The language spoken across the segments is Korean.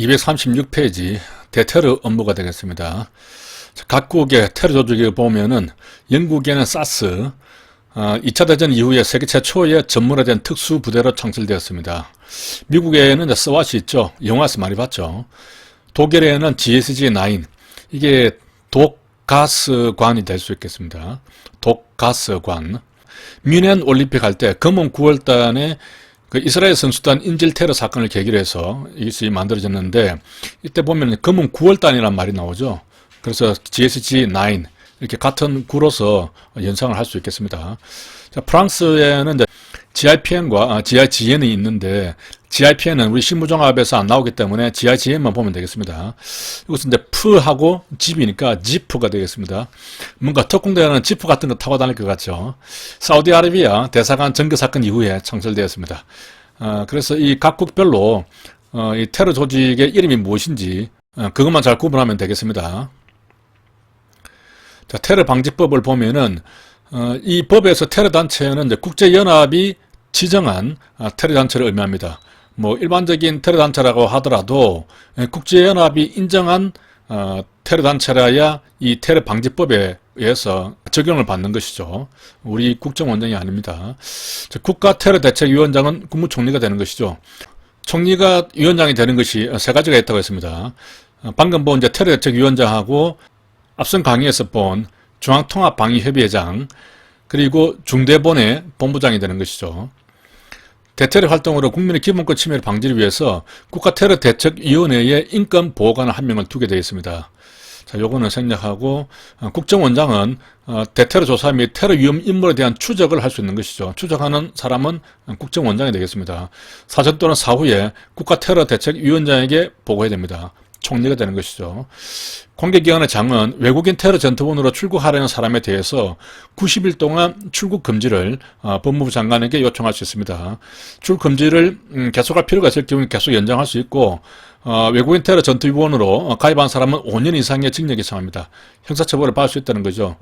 236페이지 대테러 업무가 되겠습니다. 각국의 테러 조직을 보면은 영국에는 사스, 어, 2차 대전 이후에 세계 최초의 전문화된 특수 부대로 창설되었습니다. 미국에는 스왓이 있죠. 영화에서 많이 봤죠. 독일에는 GSG-9, 이게 독가스관이 될 수 있겠습니다. 독가스관. 뮌헨 올림픽 할 때 금은 9월달에 그 이스라엘 선수단 인질 테러 사건을 계기로 해서 이것이 만들어졌는데 이때 보면 금은 9월단이란 말이 나오죠. 그래서 GSG-9 이렇게 같은 구로서 연상을 할 수 있겠습니다. 자, 프랑스에는 이제 GIPN과 GIGN이 있는데 GIPN은 우리 신무종합에서 안 나오기 때문에 GIGN만 보면 되겠습니다. 이것은 이제 F하고 집이니까 지프가 되겠습니다. 뭔가 특공대는 지프 같은 거 타고 다닐 것 같죠. 사우디아라비아 대사관 정교 사건 이후에 창설되었습니다. 어, 그래서 이 각국별로 어, 이 테러 조직의 이름이 무엇인지 어, 그것만 잘 구분하면 되겠습니다. 자, 테러 방지법을 보면은 어, 이 법에서 테러 단체는 국제연합이 지정한 아, 테러 단체를 의미합니다. 뭐 일반적인 테러 단체라고 하더라도 예, 국제연합이 인정한 어, 테러 단체라야 이 테러 방지법에 의해서 적용을 받는 것이죠. 우리 국정원장이 아닙니다. 국가 테러 대책위원장은 국무총리가 되는 것이죠. 총리가 위원장이 되는 것이 세 가지가 있다고 했습니다. 어, 방금 본 이제 테러 대책위원장하고 앞선 강의에서 본 중앙통합방위협의회장 그리고 중대본의 본부장이 되는 것이죠. 대테러 활동으로 국민의 기본권 침해를 방지를 위해서 국가테러대책위원회에 인권보호관 한 명을 두게 되어 있습니다. 자, 요거는 생략하고 어, 국정원장은 어, 대테러 조사 및 테러 위험 인물에 대한 추적을 할 수 있는 것이죠. 추적하는 사람은 국정원장이 되겠습니다. 사전 또는 사후에 국가테러대책위원장에게 보고해야 됩니다. 총리가 되는 것이죠. 관계기관의 장은 외국인 테러 전투원으로 출국하려는 사람에 대해서 90일 동안 출국 금지를 어, 법무부 장관에게 요청할 수 있습니다. 출국 금지를 음, 계속할 필요가 있을 경우에 계속 연장할 수 있고 어, 외국인 테러 전투위원으로 가입한 사람은 5년 이상의 징역이 상합니다. 형사처벌을 받을 수 있다는 거죠.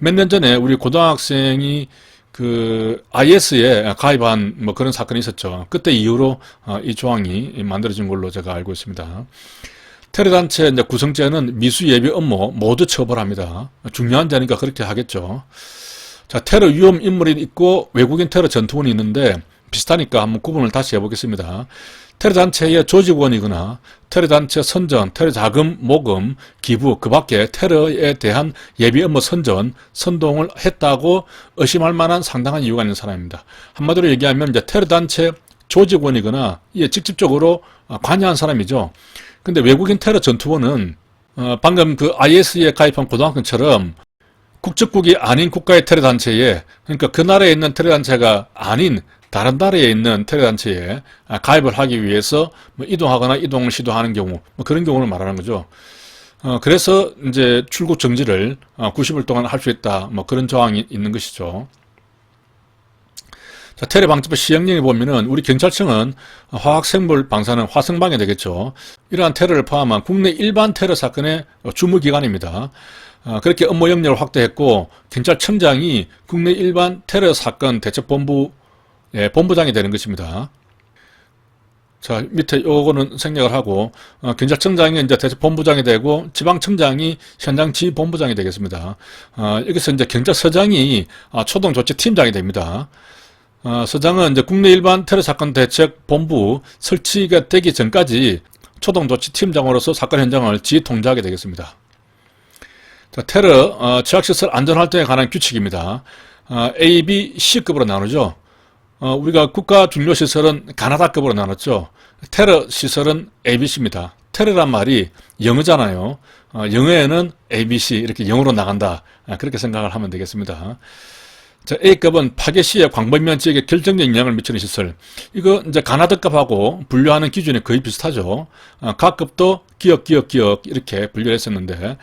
몇 년 전에 우리 고등학생이 그 IS에 가입한 뭐 그런 사건이 있었죠. 그때 이후로 어, 이 조항이 만들어진 걸로 제가 알고 있습니다. 테러단체 이제 구성자는 미수 예비 업무 모두 처벌합니다. 중요한 자니까 그렇게 하겠죠. 자, 테러 위험 인물이 있고 외국인 테러 전투원이 있는데 비슷하니까 한번 구분을 다시 해보겠습니다. 테러단체의 조직원이거나 테러단체 선전, 테러자금 모금, 기부, 그 밖에 테러에 대한 예비 업무 선전, 선동을 했다고 의심할 만한 상당한 이유가 있는 사람입니다. 한마디로 얘기하면 이제 테러단체 조직원이거나 직접적으로 관여한 사람이죠. 근데 외국인 테러 전투원은 어, 방금 그 IS에 가입한 고등학교처럼 국적국이 아닌 국가의 테러 단체에 그러니까 그 나라에 있는 테러 단체가 아닌 다른 나라에 있는 테러 단체에 가입을 하기 위해서 뭐 이동하거나 이동을 시도하는 경우 뭐 그런 경우를 말하는 거죠. 어, 그래서 이제 출국 정지를 어, 90일 동안 할 수 있다 뭐 그런 조항이 있는 것이죠. 자, 테러 방지법 시행령에 보면은 우리 경찰청은 화학생물 방사능 화성방이 되겠죠. 이러한 테러를 포함한 국내 일반 테러 사건의 주무 기관입니다. 어, 그렇게 업무 영역을 확대했고 경찰청장이 국내 일반 테러 사건 대책본부 예, 본부장이 되는 것입니다. 자, 밑에 요거는 생략을 하고, 어, 경찰청장이 이제 대책본부장이 되고, 지방청장이 현장 지휘본부장이 되겠습니다. 어, 여기서 이제 경찰서장이 아, 초동조치팀장이 됩니다. 어, 서장은 이제 국내 일반 테러 사건 대책 본부 설치가 되기 전까지 초동 조치 팀장으로서 사건 현장을 지휘 통제하게 되겠습니다. 자, 테러 어, 취약시설 안전 활동에 관한 규칙입니다. 어, A, B, C급으로 나누죠. 어, 우리가 국가 중요 시설은 가나다급으로 나눴죠. 테러 시설은 ABC입니다. 테러란 말이 영어잖아요. 어, 영어에는 ABC 이렇게 영어로 나간다. 아, 그렇게 생각을 하면 되겠습니다. 자, A급은 파괴 시에 광범위한 지역에 결정적 영향을 미치는 시설. 이거 이제 가나드급하고 분류하는 기준이 거의 비슷하죠. 어, 각 급도 기억, 기억, 기억 이렇게 분류했었는데,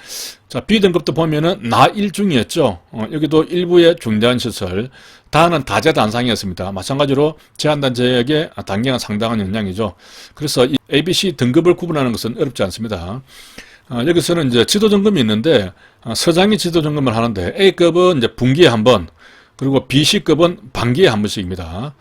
자, B등급도 보면은 나 1중이었죠. 어, 여기도 일부의 중대한 시설, 다는 다재단상이었습니다. 마찬가지로 제한단 지역의 단계가 상당한 영향이죠. 그래서 이 ABC 등급을 구분하는 것은 어렵지 않습니다. 어, 여기서는 이제 지도 점검이 있는데, 어, 서장이 지도 점검을 하는데, A급은 이제 분기에 한 번, 그리고 BC급은 반기에 한 번씩입니다.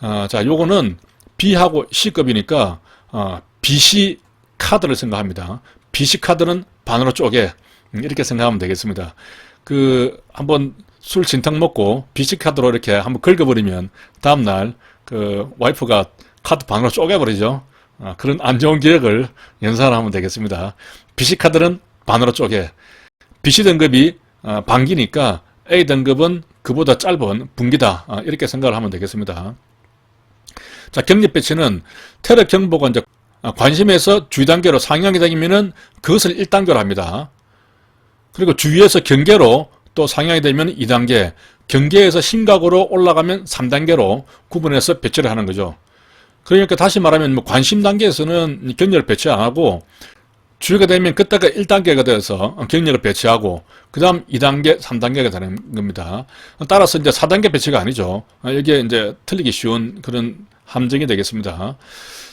어, 자, 요거는 B하고 C급이니까 어, BC 카드를 생각합니다. BC 카드는 반으로 쪼개 음, 이렇게 생각하면 되겠습니다. 그 한번 술 진탕 먹고 BC 카드로 이렇게 한번 긁어버리면 다음 날 그 와이프가 카드 반으로 쪼개버리죠. 아, 그런 안 좋은 기억을 연상하면 되겠습니다. BC 카드는 반으로 쪼개. BC 등급이 아, 반기니까 A 등급은 그보다 짧은 분기다. 아, 이렇게 생각을 하면 되겠습니다. 자, 격리 배치는 테러 경보가 이제 아, 관심에서 주의 단계로 상향이 되면은 그것을 1단계로 합니다. 그리고 주위에서 경계로 또 상향이 되면 2단계, 경계에서 심각으로 올라가면 3단계로 구분해서 배치를 하는 거죠. 그러니까 다시 말하면 뭐 관심 단계에서는 격려를 배치 안 하고 주의가 되면 그때가 1단계가 되어서 격려를 배치하고 그 다음 2단계, 3단계가 되는 겁니다. 따라서 이제 4단계 배치가 아니죠. 여기에 이제 틀리기 쉬운 그런 함정이 되겠습니다.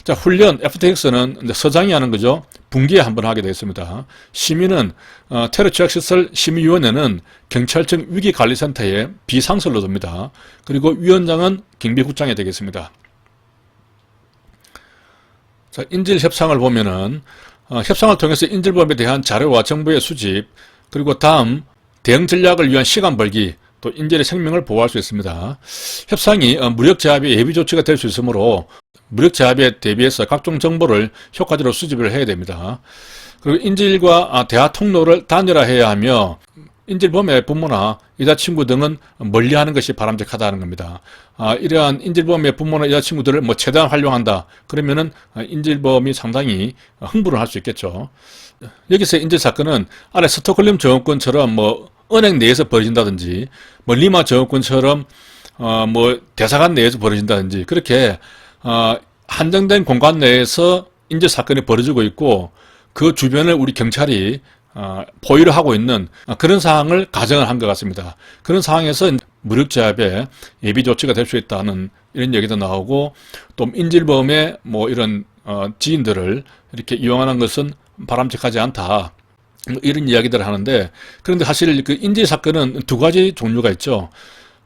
자, 훈련 FTX는 서장이 하는 거죠. 분기에 한 번 하게 되겠습니다. 시민은 어, 테러 취약 시설 심의위원회는 경찰청 위기관리센터에 비상설로 둡니다. 그리고 위원장은 경비국장이 되겠습니다. 자, 인질 협상을 보면은 어, 협상을 통해서 인질범에 대한 자료와 정보의 수집 그리고 다음 대응 전략을 위한 시간 벌기 또 인질의 생명을 보호할 수 있습니다. 협상이 어, 무력 제압의 예비 조치가 될 수 있으므로 무력 제압에 대비해서 각종 정보를 효과적으로 수집을 해야 됩니다. 그리고 인질과 아, 대화 통로를 단일화해야 하며 인질범의 부모나 여자친구 등은 멀리하는 것이 바람직하다는 겁니다. 아, 이러한 인질범의 부모나 여자친구들을 뭐 최대한 활용한다. 그러면은 아, 인질범이 상당히 흥분을 할 수 있겠죠. 여기서 인질 사건은 안에 스톡홀름 정권처럼 뭐 은행 내에서 벌어진다든지 뭐 리마 정권처럼 어, 뭐 대사관 내에서 벌어진다든지 그렇게 어, 한정된 공간 내에서 인질 사건이 벌어지고 있고 그 주변을 우리 경찰이 어, 포위를 하고 있는 그런 상황을 가정을 한 것 같습니다. 그런 상황에서 무력 제압에 예비 조치가 될 수 있다는 이런 얘기도 나오고 또 인질범의 뭐 이런 어, 지인들을 이렇게 이용하는 것은 바람직하지 않다. 뭐 이런 이야기들을 하는데 그런데 사실 그 인질 사건은 두 가지 종류가 있죠.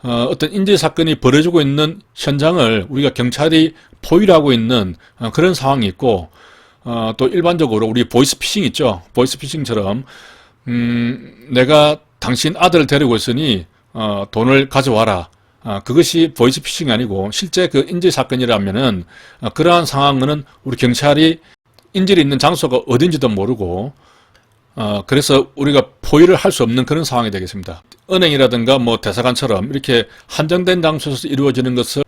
어, 어떤 인질 사건이 벌어지고 있는 현장을 우리가 경찰이 포위를 하고 있는 어, 그런 상황이 있고 어, 또 일반적으로 우리 보이스피싱 있죠. 보이스피싱처럼 음, 내가 당신 아들을 데리고 있으니 어, 돈을 가져와라. 어, 그것이 보이스피싱이 아니고 실제 그 인질 사건이라면은 어, 그러한 상황은 우리 경찰이 인질이 있는 장소가 어딘지도 모르고 어, 그래서 우리가 포위를 할 수 없는 그런 상황이 되겠습니다. 은행이라든가 뭐 대사관처럼 이렇게 한정된 장소에서 이루어지는 것을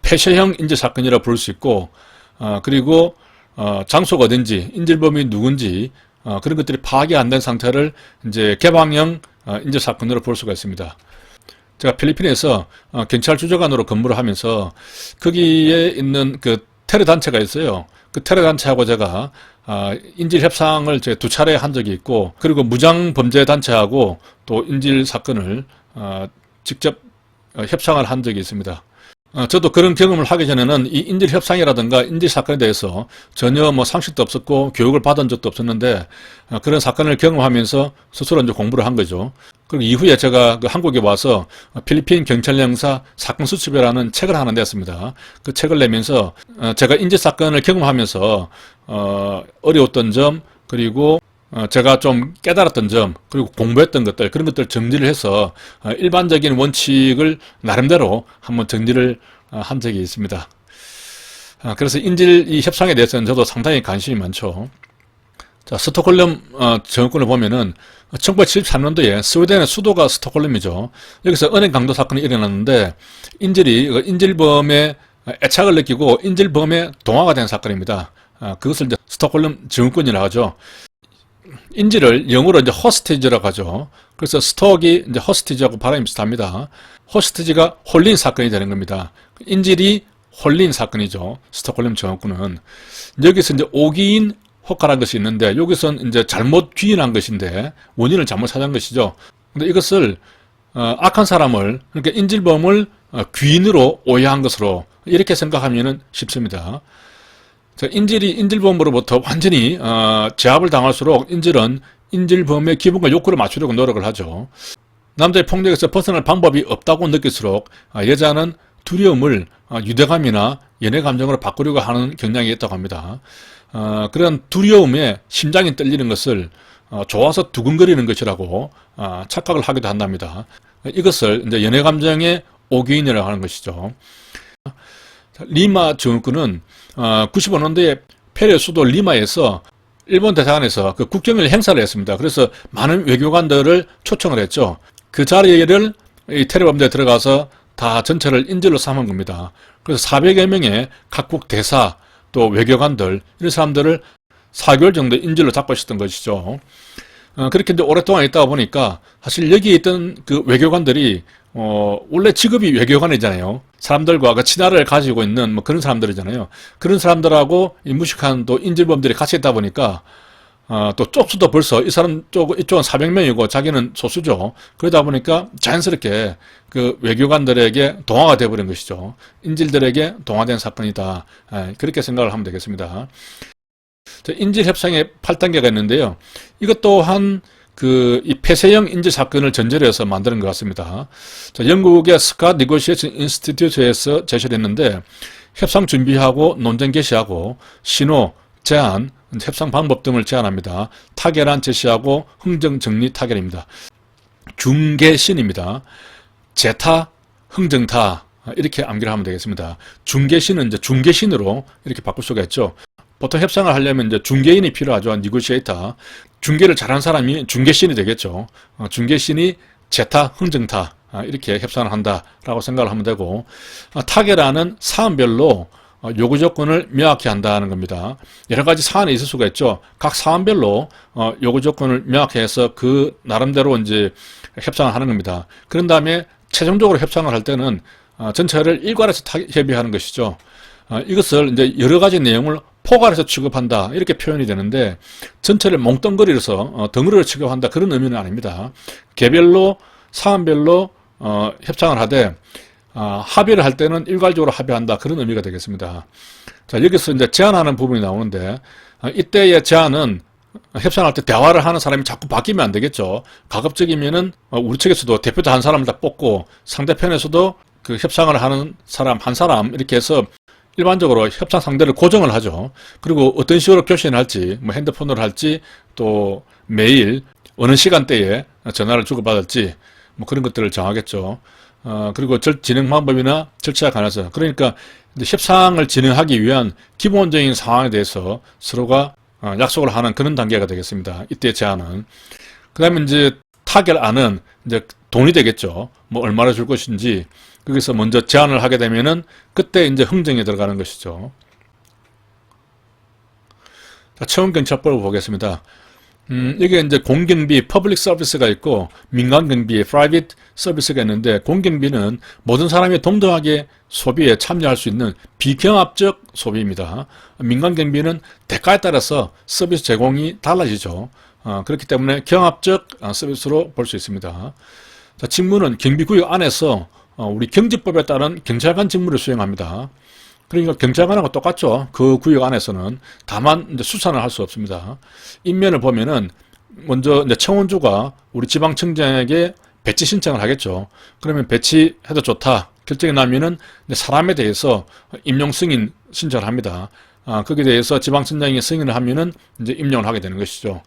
폐쇄형 인질 사건이라 부를 수 있고 어, 그리고 어, 장소가 어딘지 인질범이 누군지 어, 그런 것들이 파악이 안 된 상태를 이제 개방형 어, 인질 사건으로 볼 수가 있습니다. 제가 필리핀에서 어, 경찰 주조관으로 근무를 하면서 거기에 있는 그 테러 단체가 있어요. 그 테러 단체하고 제가 아, 인질 협상을 제두 차례 한 적이 있고 그리고 무장 범죄 단체하고 또 인질 사건을 아, 직접 어, 협상을 한 적이 있습니다. 어, 저도 그런 경험을 하기 전에는 이 인질 협상이라든가 인질 사건에 대해서 전혀 뭐 상식도 없었고 교육을 받은 적도 없었는데 어, 그런 사건을 경험하면서 스스로 이제 공부를 한 거죠. 그리고 이후에 제가 그 한국에 와서 필리핀 경찰 형사 사건 수첩이라는 책을 하나 냈습니다. 그 책을 내면서 어, 제가 인질 사건을 경험하면서 어, 어려웠던 점 그리고 어, 제가 좀 깨달았던 점, 그리고 공부했던 것들, 그런 것들 정리를 해서 어, 일반적인 원칙을 나름대로 한번 정리를 어, 한 적이 있습니다. 아, 그래서 인질 이 협상에 대해서는 저도 상당히 관심이 많죠. 자, 스톡홀름 정권을 보면은 1973년도에 스웨덴의 수도가 스톡홀름이죠. 여기서 은행 강도 사건이 일어났는데 인질이 그 인질범의 애착을 느끼고 인질범의 동화가 된 사건입니다. 아, 그것을 이제 스톡홀름 정권이라고 하죠. 인지를 영어로 이제 허스티지라고 하죠. 그래서 스톡이 이제 허스티지하고 발음이 비슷합니다. 허스티지가 홀린 사건이 되는 겁니다. 인질이 홀린 사건이죠. 스톡홀름 정권은 여기서 이제 오기인 혹가라는 것이 있는데 여기서는 이제 잘못 귀인한 것인데 원인을 잘못 찾은 것이죠. 근데 이것을 어, 악한 사람을 그러니까 인질범을 어, 귀인으로 오해한 것으로 이렇게 생각하면 쉽습니다. 인질이 인질범으로부터 완전히 어, 제압을 당할수록 인질은 인질범의 기분과 욕구를 맞추려고 노력을 하죠. 남자의 폭력에서 벗어날 방법이 없다고 느낄수록 어, 여자는 두려움을 어, 유대감이나 연애 감정으로 바꾸려고 하는 경향이 있다고 합니다. 어, 그런 두려움에 심장이 떨리는 것을 어, 좋아서 두근거리는 것이라고 어, 착각을 하기도 한답니다. 이것을 이제 연애 감정의 오기인이라고 하는 것이죠. 자, 리마 정권은 어, 95년도에 페르 수도 리마에서 일본 대사관에서 그 국경일 행사를 했습니다. 그래서 많은 외교관들을 초청을 했죠. 그 자리를 이 테러범대에 들어가서 다 전체를 인질로 삼은 겁니다. 그래서 400여 명의 각국 대사 또 외교관들 이런 사람들을 4개월 정도 인질로 잡고 있었던 것이죠. 어, 그렇게 이제 오랫동안 있다가 보니까 사실 여기 있던 그 외교관들이 어, 원래 직업이 외교관이잖아요. 사람들과 그 친화를 가지고 있는 뭐 그런 사람들이잖아요. 그런 사람들하고 이 무식한 또 인질범들이 같이 있다 보니까 어, 또 쪽수도 벌써 이 사람 쪽 이쪽은 400명이고 자기는 소수죠. 그러다 보니까 자연스럽게 그 외교관들에게 동화가 돼버린 것이죠. 인질들에게 동화된 사건이다. 예, 그렇게 생각을 하면 되겠습니다. 인질 협상의 8단계가 있는데요. 이것 또한 그 이 폐쇄형 인질 사건을 전제로 해서 만드는 것 같습니다. 자, 영국의 스카 니고시에이션 인스티튜트에서 제시를 했는데 협상 준비하고 논쟁 개시하고 신호, 제안, 협상 방법 등을 제안합니다. 타결안 제시하고 흥정 정리 타결입니다. 중개신입니다. 제타, 흥정타 이렇게 암기를 하면 되겠습니다. 중개신은 이제 중개신으로 이렇게 바꿀 수가 있죠. 보통 협상을 하려면 이제 중개인이 필요하죠. 니고시에이터. 중개를 잘하는 사람이 중개신이 되겠죠. 어, 중개신이 제타, 흥정타 아, 이렇게 협상을 한다라고 생각을 하면 되고 어, 타결안은 사안별로 어, 요구 조건을 명확히 한다는 겁니다. 여러 가지 사안이 있을 수가 있죠. 각 사안별로 요구 조건을 명확히 해서 그 나름대로 이제 협상을 하는 겁니다. 그런 다음에 최종적으로 협상을 할 때는 전체를 일괄해서 협의하는 것이죠. 이것을 이제 여러 가지 내용을 포괄해서 취급한다 이렇게 표현이 되는데 전체를 몽덩거리로서 어, 덩어리로 취급한다 그런 의미는 아닙니다. 개별로 사안별로 어, 협상을 하되 어, 합의를 할 때는 일괄적으로 합의한다 그런 의미가 되겠습니다. 자 여기서 이제 제안하는 부분이 나오는데 어, 이때의 제안은 협상할 때 대화를 하는 사람이 자꾸 바뀌면 안 되겠죠. 가급적이면은 어, 우리 측에서도 대표도 한 사람을 다 뽑고 상대편에서도 그 협상을 하는 사람 한 사람 이렇게 해서 일반적으로 협상 상대를 고정을 하죠. 그리고 어떤 식으로 교신을 할지, 뭐 핸드폰으로 할지, 또 매일 어느 시간대에 전화를 주고받을지, 뭐 그런 것들을 정하겠죠. 어, 그리고 절, 진행 방법이나 절차에 관해서. 그러니까 협상을 진행하기 위한 기본적인 상황에 대해서 서로가 어, 약속을 하는 그런 단계가 되겠습니다. 이때 제안은. 그 다음에 이제 타결안은 이제 돈이 되겠죠. 뭐 얼마나 줄 것인지, 거기서 먼저 제안을 하게 되면은 그때 이제 흥정에 들어가는 것이죠. 자, 체험경찰법을 보겠습니다. 음, 이게 이제 공경비, 퍼블릭 서비스가 있고 민간 경비, 프라이빗 서비스가 있는데 공경비는 모든 사람이 동등하게 소비에 참여할 수 있는 비경합적 소비입니다. 민간 경비는 대가에 따라서 서비스 제공이 달라지죠. 어, 그렇기 때문에 경합적 어, 서비스로 볼 수 있습니다. 자, 직무는 경비구역 안에서 어, 우리 경제법에 따른 경찰관 직무를 수행합니다. 그러니까 경찰관하고 똑같죠. 그 구역 안에서는 다만 수사는 할 수 없습니다. 인면을 보면은 먼저 청원주가 우리 지방청장에게 배치 신청을 하겠죠. 그러면 배치해도 좋다 결정이 나면은 사람에 대해서 임용 승인 신청을 합니다. 아, 거기에 대해서 지방청장이 승인을 하면은 이제 임용을 하게 되는 것이죠.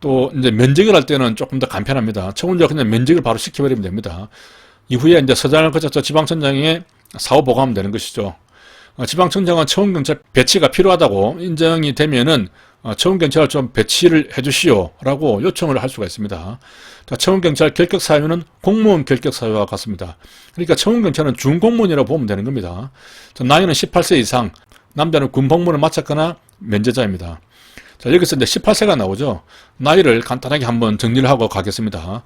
또 이제 면직을 할 때는 조금 더 간편합니다. 청원주가 그냥 면직을 바로 시켜버리면 됩니다. 이후에 이제 서장을 거쳐서 지방청장에 사후 보고하면 되는 것이죠. 어, 지방청장은 청원경찰 배치가 필요하다고 인정이 되면은 어, 청원경찰을 좀 배치를 해주시오라고 요청을 할 수가 있습니다. 청원경찰 결격사유는 공무원 결격사유와 같습니다. 그러니까 청원경찰은 준공무원이라고 보면 되는 겁니다. 나이는 18세 이상, 남자는 군복무를 마쳤거나 면제자입니다. 자, 여기서 이제 18세가 나오죠. 나이를 간단하게 한번 정리를 하고 가겠습니다.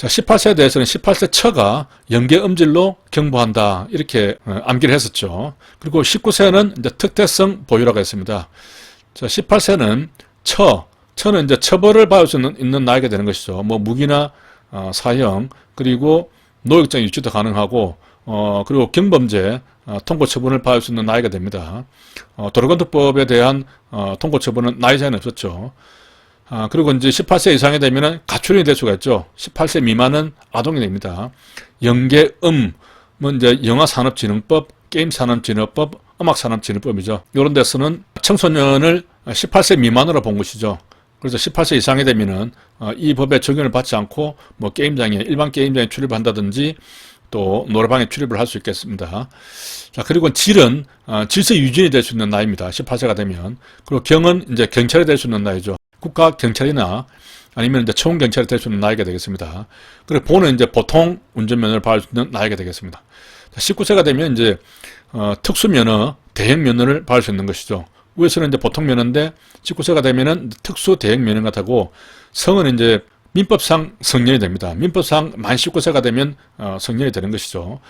자, 18세에 대해서는 18세 처가 연계 음질로 경보한다. 이렇게 어, 암기를 했었죠. 그리고 19세는 이제 특대성 보유라고 했습니다. 자, 18세는 처, 처는 이제 처벌을 받을 수 있는, 있는 나이가 되는 것이죠. 뭐 무기나 어, 사형, 그리고 노역장 유치도 가능하고, 어, 그리고 경범죄, 어, 통고 처분을 받을 수 있는 나이가 됩니다. 어, 도로건축법에 대한 어, 통고 처분은 나이 차이는 없었죠. 아, 그리고 이제 18세 이상이 되면은 가출인이 될 수가 있죠. 18세 미만은 아동이 됩니다. 연계음, 뭐 이제 영화산업진흥법, 게임산업진흥법, 음악산업진흥법이죠. 이런 데서는 청소년을 18세 미만으로 본 것이죠. 그래서 18세 이상이 되면은 어, 이 법에 적용을 받지 않고 뭐 게임장에 일반 게임장에 출입을 한다든지 또 노래방에 출입을 할 수 있겠습니다. 자 그리고 질은 어, 질서 유지이 될 수 있는 나이입니다. 18세가 되면 그리고 경은 이제 경찰이 될 수 있는 나이죠. 국가 경찰이나 아니면 이제 처운 경찰이 될 수 있는 나이가 되겠습니다. 그리고 보는 이제 보통 운전면허를 받을 수 있는 나이가 되겠습니다. 19세가 되면 이제 어, 특수 면허, 대행면허를 받을 수 있는 것이죠. 위에서는 이제 보통 면허인데 19세가 되면은 특수 대행 면허가 되고 성은 이제 민법상 성년이 됩니다. 민법상 만 19세가 되면 어, 성년이 되는 것이죠.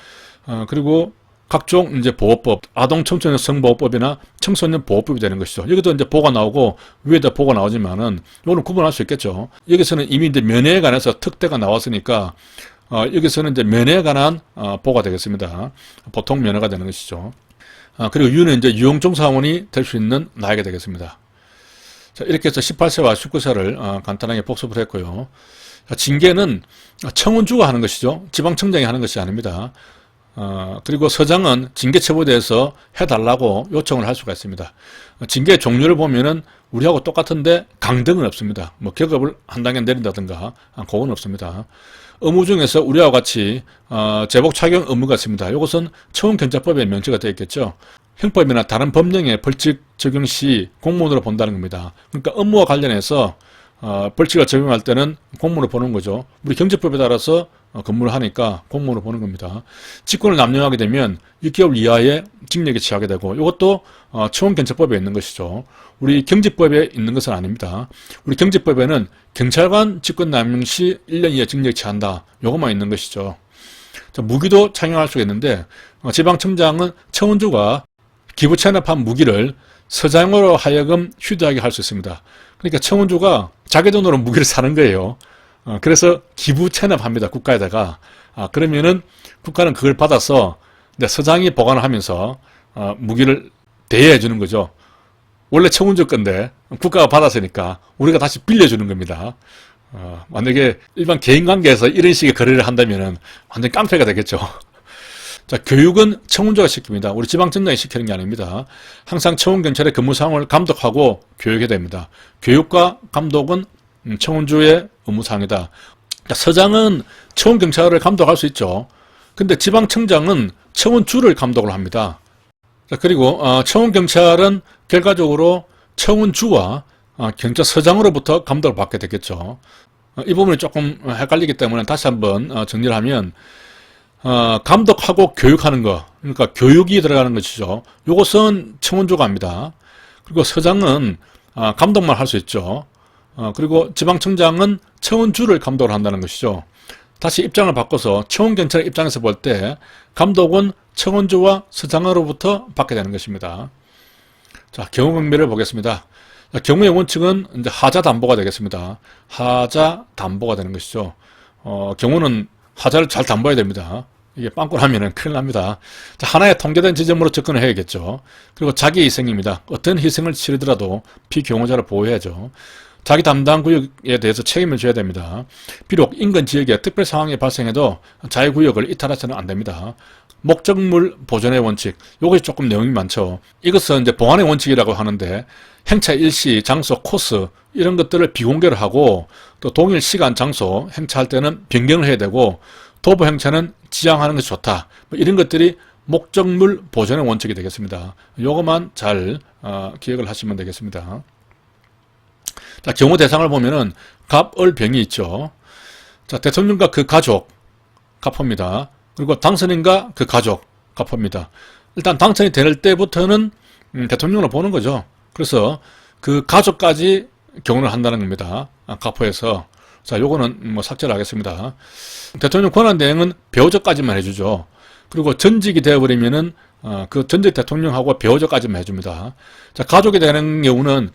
어, 그리고 각종 이제 보호법, 아동 청소년 성보호법이나 청소년 보호법이 되는 것이죠. 여기도 이제 보가 나오고 위에다 보가 나오지만은 이거는 구분할 수 있겠죠. 여기서는 이미 이제 면회에 관해서 특대가 나왔으니까 어, 여기서는 이제 면회에 관한 어, 보가 되겠습니다. 보통 면허가 되는 것이죠. 아, 그리고 유는 이제 유용종 사원이 될 수 있는 나이가 되겠습니다. 자, 이렇게 해서 18세와 19세를 어, 간단하게 복습을 했고요. 자, 징계는 청원주가 하는 것이죠. 지방청장이 하는 것이 아닙니다. 어, 그리고 서장은 징계 처분에 대해서 해달라고 요청을 할 수가 있습니다. 어, 징계 종류를 보면은 우리하고 똑같은데 강등은 없습니다. 뭐 격업을 한 단계 내린다든가 아, 그건 없습니다. 의무 중에서 우리와 같이 어, 제복 착용 의무가 있습니다. 이것은 처운경찰법에 명시가 되어 있겠죠. 형법이나 다른 법령의 벌칙 적용 시 공무원으로 본다는 겁니다. 그러니까 업무와 관련해서 어, 벌칙을 적용할 때는 공무원으로 보는 거죠. 우리 경제법에 따라서 어, 근무를 하니까 공무원으로 보는 겁니다. 직권을 남용하게 되면 6개월 이하의 징역에 처하게 되고 이것도 어, 처원경찰법에 있는 것이죠. 우리 경제법에 있는 것은 아닙니다. 우리 경제법에는 경찰관 직권 남용 시 1년 이하 징역에 처한다. 이것만 있는 것이죠. 자, 무기도 착용할 수가 있는데 어, 지방청장은 청원주가 기부 체납한 무기를 서장으로 하여금 휴대하게 할 수 있습니다. 그러니까 청원주가 자기 돈으로 무기를 사는 거예요. 어, 그래서 기부 체납합니다. 국가에다가. 아, 그러면은 국가는 그걸 받아서 이제 서장이 보관을 하면서 어, 무기를 대여해 주는 거죠. 원래 청운주 건데 국가가 받았으니까 우리가 다시 빌려주는 겁니다. 어, 만약에 일반 개인 관계에서 이런 식의 거래를 한다면은 완전 깡패가 되겠죠. 자, 교육은 청운주가 시킵니다. 우리 지방청장이 시키는 게 아닙니다. 항상 청운경찰의 근무 상황을 감독하고 교육해야 됩니다. 교육과 감독은 음, 청운주의 업무사항이다. 서장은 청운경찰을 감독할 수 있죠. 근데 지방청장은 청운주를 감독을 합니다. 자, 그리고 어, 청운경찰은 결과적으로 청운주와 어, 경찰서장으로부터 감독을 받게 되겠죠. 어, 이 부분이 조금 헷갈리기 때문에 다시 한번 어, 정리를 하면 어, 감독하고 교육하는 거, 그러니까 교육이 들어가는 것이죠. 이것은 청원주가 합니다. 그리고 서장은 어, 감독만 할 수 있죠. 어, 그리고 지방청장은 청원주를 감독을 한다는 것이죠. 다시 입장을 바꿔서 청원경찰 입장에서 볼 때 감독은 청원주와 서장으로부터 받게 되는 것입니다. 자, 경우 경비를 보겠습니다. 자, 경우의 원칙은 이제 하자 담보가 되겠습니다. 하자 담보가 되는 것이죠. 어, 경우는 하자를 잘 담봐야 됩니다. 이게 빵꾸나면은 큰일 납니다. 자, 하나의 통제된 지점으로 접근을 해야겠죠. 그리고 자기 희생입니다. 어떤 희생을 치르더라도 피경호자를 보호해야죠. 자기 담당 구역에 대해서 책임을 져야 됩니다. 비록 인근 지역에 특별 상황이 발생해도 자유구역을 이탈해서는 안 됩니다. 목적물 보존의 원칙, 이것이 조금 내용이 많죠. 이것은 이제 보안의 원칙이라고 하는데 행차 일시, 장소, 코스 이런 것들을 비공개를 하고 또 동일 시간, 장소 행차할 때는 변경을 해야 되고 도보 행차는 지양하는 것이 좋다. 뭐 이런 것들이 목적물 보존의 원칙이 되겠습니다. 요것만 잘 어, 기억을 하시면 되겠습니다. 자, 경우 대상을 보면은 갑, 을, 병이 있죠. 자, 대통령과 그 가족 갑합니다. 그리고 당선인과 그 가족 갑합니다. 일단 당선이 될 때부터는 음, 대통령으로 보는 거죠. 그래서 그 가족까지 경호를 한다는 겁니다. 아, 가포에서. 자, 요거는 뭐 삭제를 하겠습니다. 대통령 권한 대행은 배우자까지만 해주죠. 그리고 전직이 되어버리면은 어, 그 전직 대통령하고 배우자까지만 해줍니다. 자, 가족이 되는 경우는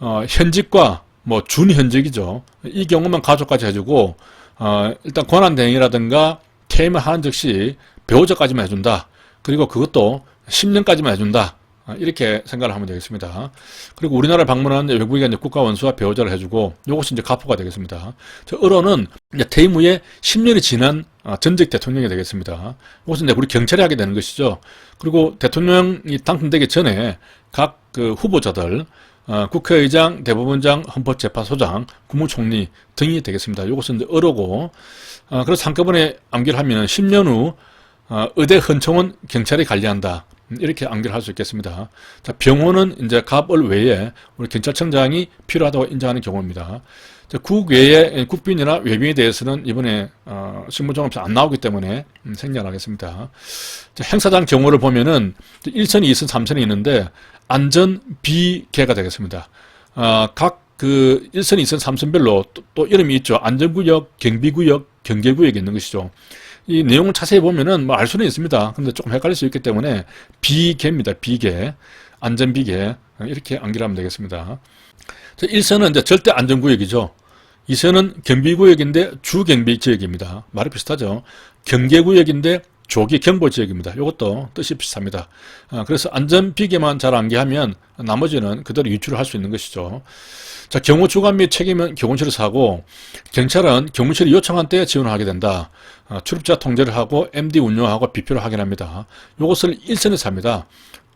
어, 현직과 뭐 준현직이죠. 이 경우만 가족까지 해주고 어, 일단 권한 대행이라든가 퇴임을 하는 즉시 배우자까지만 해준다. 그리고 그것도 10년까지만 해준다. 아, 이렇게 생각을 하면 되겠습니다. 그리고 우리나라 방문한 외국인 국가 원수와 배우자를 해주고 이것이 이제 가포가 되겠습니다. 저 을어는 퇴임 후에 10년이 지난 아, 전직 대통령이 되겠습니다. 이것은 이제 우리 경찰이 하게 되는 것이죠. 그리고 대통령이 당선되기 전에 각 그 후보자들 어, 국회의장, 대법원장, 헌법재판소장, 국무총리 등이 되겠습니다. 이것은 이제 을어고 어, 그래서 한꺼번에 암기를 하면 10년 후 어, 의대 헌청은 경찰이 관리한다. 이렇게 암기를 할 수 있겠습니다. 자, 병원은 이제 갑을 외에 우리 경찰청장이 필요하다고 인정하는 경우입니다. 자, 국 외에 국빈이나 외빈에 대해서는 이번에 어, 실무정업에서 안 나오기 때문에 음, 생략하겠습니다. 자, 행사장 경우를 보면은 1선, 2선, 3선이 있는데 안전 비계가 되겠습니다. 어, 각그 1선, 2선, 3선별로 또, 또 이름이 있죠. 안전구역, 경비구역, 경계구역이 있는 것이죠. 이 내용을 자세히 보면은 뭐 알 수는 있습니다. 근데 조금 헷갈릴 수 있기 때문에 비계입니다. 비계. 안전비계. 이렇게 암기하면 되겠습니다. 1선은 이제 절대 안전구역이죠. 2선은 경비구역인데 주경비지역입니다. 말이 비슷하죠. 경계구역인데 조기 경보 지역입니다. 이것도 뜻이 비슷합니다. 아, 그래서 안전 비계만 잘 암기하면 나머지는 그대로 유출을 할 수 있는 것이죠. 자, 경호 주관 및 책임은 교훈실에서 하고 경찰은 경무실이 요청한 때에 지원을 하게 된다. 아, 출입자 통제를 하고 MD 운영하고 비표를 확인합니다. 이것을 1선에서 합니다.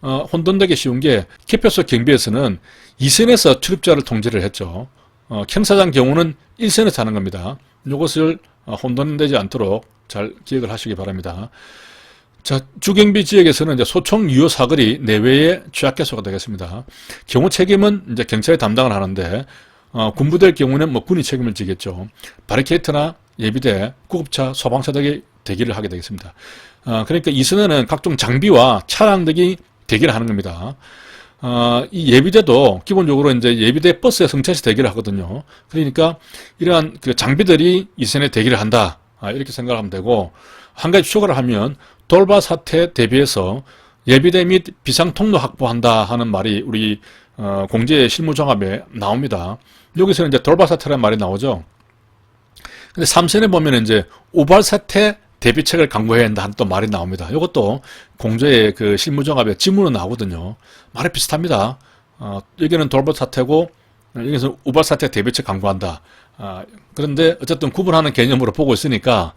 어, 혼돈되기 쉬운 게 개표소 경비에서는 2선에서 출입자를 통제를 했죠. 어, 경사장 경우는 1선에서 하는 겁니다. 이것을 어, 혼돈되지 않도록 잘 기억을 하시기 바랍니다. 자, 주경비 지역에서는 이제 소총 유효 사거리 내외의 취약개소가 되겠습니다. 경호 책임은 이제 경찰이 담당을 하는데, 어, 군부대일 경우는 뭐 군이 책임을 지겠죠. 바리케이트나 예비대, 구급차, 소방차 등이 대기를 하게 되겠습니다. 어, 그러니까 이선에는 각종 장비와 차량 등이 대기를 하는 겁니다. 어, 이 예비대도 기본적으로 이제 예비대 버스에 승차시 대기를 하거든요. 그러니까 이러한 그 장비들이 이선에 대기를 한다. 아, 이렇게 생각하면 되고, 한 가지 추가를 하면 돌발 사태 대비해서 예비대 및 비상 통로 확보한다 하는 말이 우리 어, 공제 실무 종합에 나옵니다. 여기서는 이제 돌발 사태라는 말이 나오죠. 근데 3선에 보면 이제 우발 사태 대비책을 강구해야 한다 하는 또 말이 나옵니다. 이것도 공제의 그 실무 종합에 지문은 나오거든요. 말이 비슷합니다. 어, 여기는 돌발 사태고 여기서 우발 사태 대비책 강구한다. 아, 그런데 어쨌든 구분하는 개념으로 보고 있으니까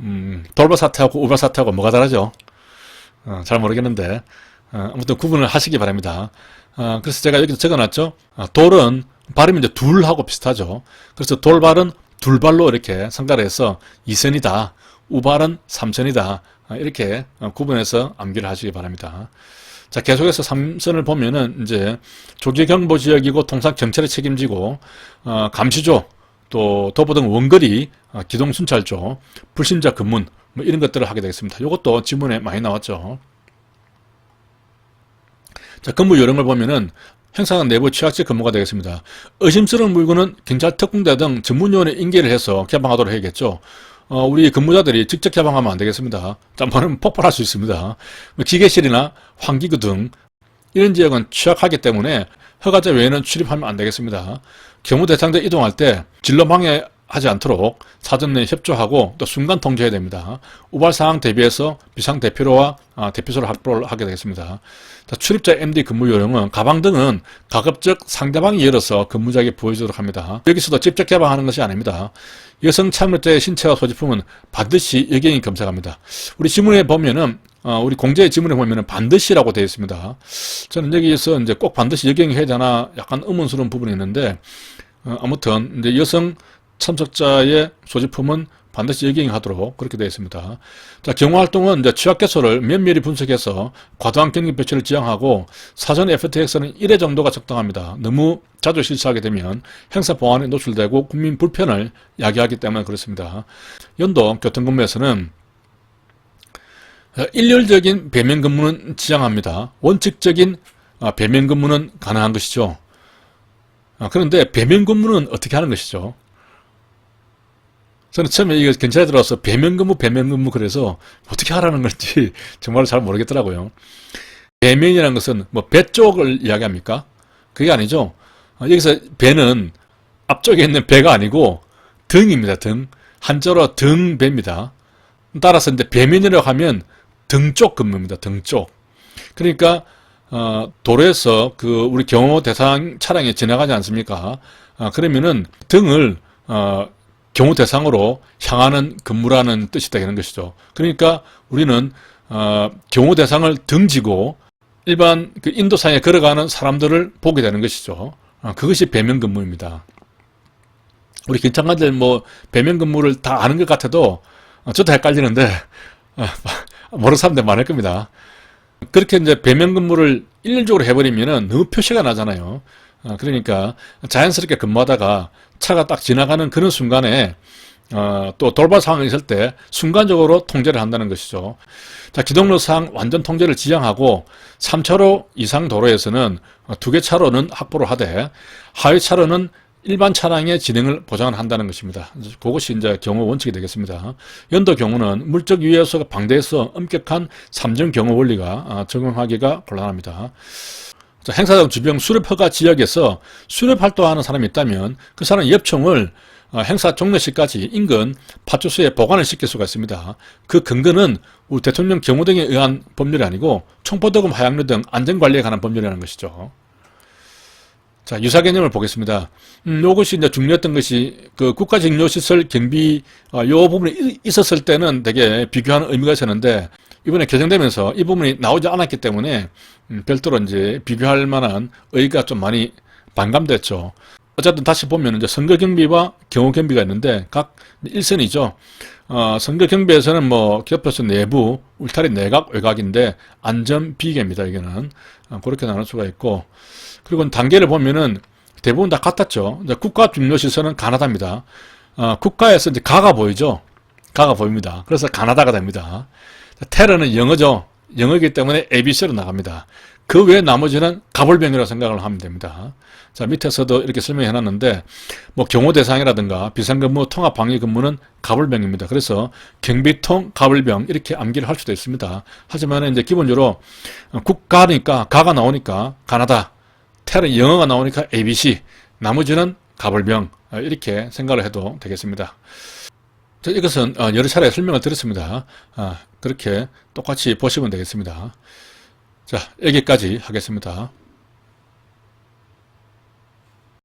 음, 돌발 사태하고 우발 사태하고 뭐가 다르죠? 어, 잘 모르겠는데 어, 아무튼 구분을 하시기 바랍니다. 어, 그래서 제가 여기 적어놨죠. 아, 돌은 발음이 이제 둘하고 비슷하죠. 그래서 돌발은 둘발로 이렇게 상가를 해서 2선이다. 우발은 3선이다. 아, 이렇게 어, 구분해서 암기를 하시기 바랍니다. 자, 계속해서 3선을 보면은 이제 조기 경보 지역이고 통상 경찰이 책임지고 어, 감시조 또 도보 등 원거리 어, 기동 순찰조 불신자 근문 뭐 이런 것들을 하게 되겠습니다. 이것도 지문에 많이 나왔죠. 자, 근무 요령을 보면은 행사관 내부 취약지 근무가 되겠습니다. 의심스러운 물건은 경찰 특공대 등 전문요원에 인계를 해서 개방하도록 해야겠죠. 어, 우리 근무자들이 직접 개방하면 안 되겠습니다. 짬바는 폭발할 수 있습니다. 뭐 기계실이나 환기구 등 이런 지역은 취약하기 때문에 허가자 외에는 출입하면 안 되겠습니다. 경무 대상자 이동할 때 진로 방해 하지 않도록 사전 내 협조하고 또 순간 통제해야 됩니다. 우발 상황 대비해서 비상 대피로와 아, 대피소를 확보를 하게 되겠습니다. 자, 출입자 MD 근무 요령은 가방 등은 가급적 상대방이 열어서 근무자에게 보여주도록 합니다. 여기서도 직접 개방하는 것이 아닙니다. 여성 참여자의 신체와 소지품은 반드시 여경이 검색합니다. 우리 지문에 보면은 어, 우리 공제의 지문에 보면은 반드시라고 되어 있습니다. 저는 여기에서 이제 꼭 반드시 여경이 해야 되나 약간 의문스러운 부분이 있는데 어, 아무튼 이제 여성 참석자의 소지품은 반드시 여경하도록 그렇게 되어 있습니다. 자, 경호 활동은 이제 취약개소를 면밀히 분석해서 과도한 경기 배치를 지향하고 사전 FTX는 1회 정도가 적당합니다. 너무 자주 실시하게 되면 행사 보안에 노출되고 국민 불편을 야기하기 때문에 그렇습니다. 연도 교통근무에서는 일률적인 배면 근무는 지향합니다. 원칙적인 아, 배면 근무는 가능한 것이죠. 아, 그런데 배면 근무는 어떻게 하는 것이죠? 저는 처음에 이거 경찰에 들어와서 배면 근무, 배면 근무 그래서 어떻게 하라는 건지 정말 잘 모르겠더라고요. 배면이라는 것은 뭐 배 쪽을 이야기합니까? 그게 아니죠. 아, 여기서 배는 앞쪽에 있는 배가 아니고 등입니다. 등. 한자로 등배입니다. 따라서 이제 배면이라고 하면 등 쪽 근무입니다. 등 쪽. 그러니까 어, 도로에서 그 우리 경호 대상 차량이 지나가지 않습니까? 아, 그러면은 등을 어, 경호 대상으로 향하는 근무라는 뜻이 되는 것이죠. 그러니까 우리는 어, 경호 대상을 등지고 일반 그 인도상에 걸어가는 사람들을 보게 되는 것이죠. 아, 그것이 배명 근무입니다. 우리 경찰관들 뭐 배명 근무를 다 아는 것 같아도 어, 저도 헷갈리는데 어, 모르는 사람들 많을 겁니다. 그렇게 이제 배명 근무를 일률적으로 해버리면은 너무 표시가 나잖아요. 어, 그러니까 자연스럽게 근무하다가 차가 딱 지나가는 그런 순간에 어, 또 돌발 상황이 있을 때 순간적으로 통제를 한다는 것이죠. 자, 기동로상 완전 통제를 지향하고 3차로 이상 도로에서는 두 개 차로는 확보를 하되 하위 차로는 일반 차량의 진행을 보장을 한다는 것입니다. 그것이 이제 경호 원칙이 되겠습니다. 연도 경우는 물적 유해 요소가 방대해서 엄격한 삼정 경호 원리가 아, 적용하기가 곤란합니다. 자, 행사장 주변 수렵 허가 지역에서 수렵 활동하는 사람이 있다면 그 사람 엽총을 어, 행사 종료 시까지 인근 파출소에 보관을 시킬 수가 있습니다. 그 근거는 우리 대통령 경호 등에 의한 법률이 아니고 총포도금 하향료 등 안전관리에 관한 법률이라는 것이죠. 자, 유사 개념을 보겠습니다. 음, 요것이 이제 중요했던 것이 그 국가직료시설 경비, 어, 요 부분이 이- 있었을 때는 되게 비교하는 의미가 있었는데 이번에 개정되면서 이 부분이 나오지 않았기 때문에 음, 별도로 이제 비교할 만한 의의가 좀 많이 반감됐죠. 어쨌든 다시 보면 이제 선거 경비와 경호 경비가 있는데 각 일선이죠. 어, 선거 경비에서는 뭐 기업에서 내부, 울타리 내각, 외곽인데 안전 비계입니다. 이게는 어, 그렇게 나눌 수가 있고 그리고 단계를 보면은 대부분 다 같았죠. 이제 국가 중요 시설은 가나다입니다. 어, 국가에서 이제 가가 보이죠. 가가 보입니다. 그래서 가나다가 됩니다. 테러는 영어죠. 영어이기 때문에 ABC로 나갑니다. 그 외에 나머지는 가불병이라고 생각을 하면 됩니다. 자, 밑에서도 이렇게 설명해 놨는데, 뭐, 경호 대상이라든가 비상근무, 통합 방위 근무는 가불병입니다. 그래서 경비통, 가불병, 이렇게 암기를 할 수도 있습니다. 하지만 이제 기본적으로 국가니까, 가가 나오니까 가나다, 테러 영어가 나오니까 ABC, 나머지는 가불병, 어, 이렇게 생각을 해도 되겠습니다. 자, 이것은 어, 여러 차례 설명을 드렸습니다. 아, 그렇게 똑같이 보시면 되겠습니다. 자, 여기까지 하겠습니다.